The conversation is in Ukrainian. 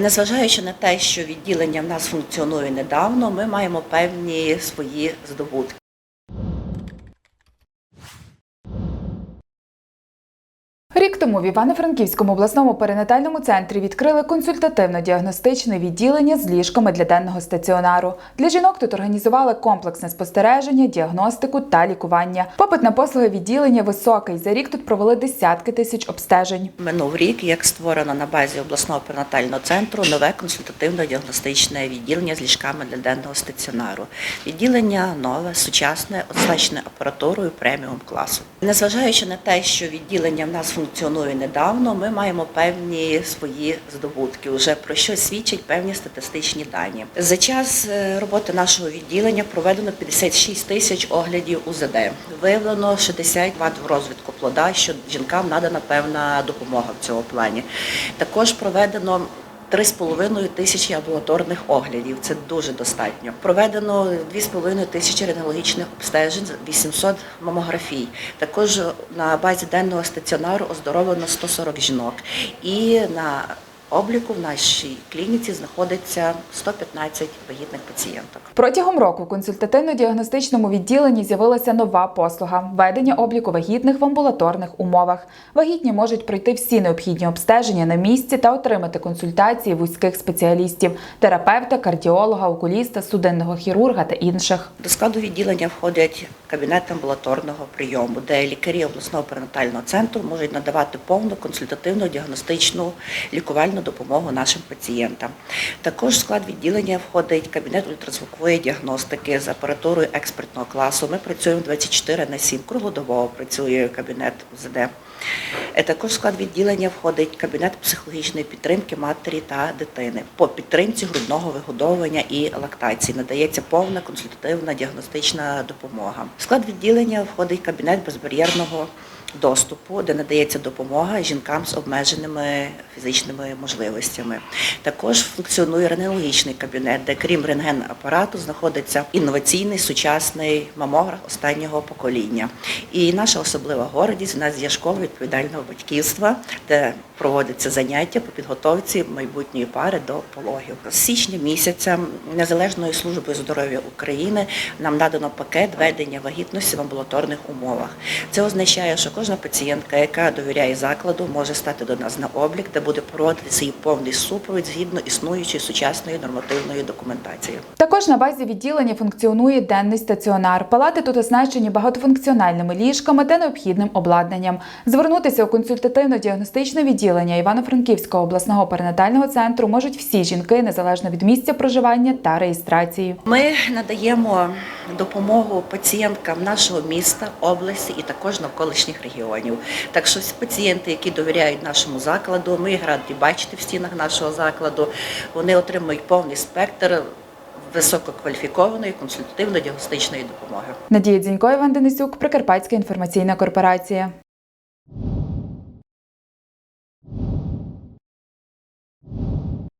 Незважаючи на те, що відділення в нас функціонує недавно, ми маємо певні свої здобутки. Рік тому в Івано-Франківському обласному перинатальному центрі відкрили консультативно-діагностичне відділення з ліжками для денного стаціонару. Для жінок тут організували комплексне спостереження, діагностику та лікування. Попит на послуги відділення високий. За рік тут провели десятки тисяч обстежень. Минув рік, як створено на базі обласного перинатального центру нове консультативно-діагностичне відділення з ліжками для денного стаціонару. Відділення нове, сучасне, оснащене апаратурою преміум класу. Незважаючи на те, що відділення в нас функціонує недавно, ми маємо певні свої здобутки, уже про що свідчать певні статистичні дані. За час е, роботи нашого відділення проведено 56 тисяч оглядів УЗД. Виявлено 60 вад в розвитку плода, що жінкам надана певна допомога в цьому плані. Також проведено 3,5 тисячі амбулаторних оглядів. Це дуже достатньо. Проведено 2,5 тисячі рентгенологічних обстежень, 800 мамографій. Також на базі денного стаціонару оздоровлено 140 жінок. І на обліку в нашій клініці знаходиться 115 вагітних пацієнток. Протягом року в консультативно-діагностичному відділенні з'явилася нова послуга ведення обліку вагітних в амбулаторних умовах. Вагітні можуть пройти всі необхідні обстеження на місці та отримати консультації вузьких спеціалістів терапевта, кардіолога, окуліста, судинного хірурга та інших. До складу відділення входять кабінет амбулаторного прийому, де лікарі обласного перинатального центру можуть надавати повну консультативну діагностичну лікувальну допомогу нашим пацієнтам. Також в склад відділення входить кабінет ультразвукової діагностики з апаратурою експертного класу. Ми працюємо 24 на 7, круглодобово працює кабінет УЗД. Е, Також в склад відділення входить кабінет психологічної підтримки матері та дитини. По підтримці грудного вигодовування і лактації надається повна консультативна діагностична допомога. В склад відділення входить кабінет безбар'єрного доступу, де надається допомога жінкам з обмеженими фізичними можливостями. Також функціонує рентгенологічний кабінет, де крім рентген-апарату знаходиться інноваційний сучасний мамограф останнього покоління. І наша особлива гордість у нас є школа відповідального батьківства, де проводяться заняття по підготовці майбутньої пари до пологів. З січня місяця Незалежною службою здоров'я України нам надано пакет ведення вагітності в амбулаторних умовах. Це означає, що кожна пацієнтка, яка довіряє закладу, може стати до нас на облік, де буде проводитися її повний супровід згідно існуючої сучасної нормативної документації. Також на базі відділення функціонує денний стаціонар. Палати тут оснащені багатофункціональними ліжками та необхідним обладнанням. Звернутися у консультативно-діагностичне відділення Івано-Франківського обласного перинатального центру можуть всі жінки незалежно від місця проживання та реєстрації. Ми надаємо допомогу пацієнткам нашого міста, області і також навколишніх регіонів. Так що всі пацієнти, які довіряють нашому закладу, ми їх раді бачити в стінах нашого закладу. Вони отримують повний спектр висококваліфікованої консультативно-діагностичної допомоги. Надія Дзінько, Іван Денисюк, Прикарпатська інформаційна корпорація.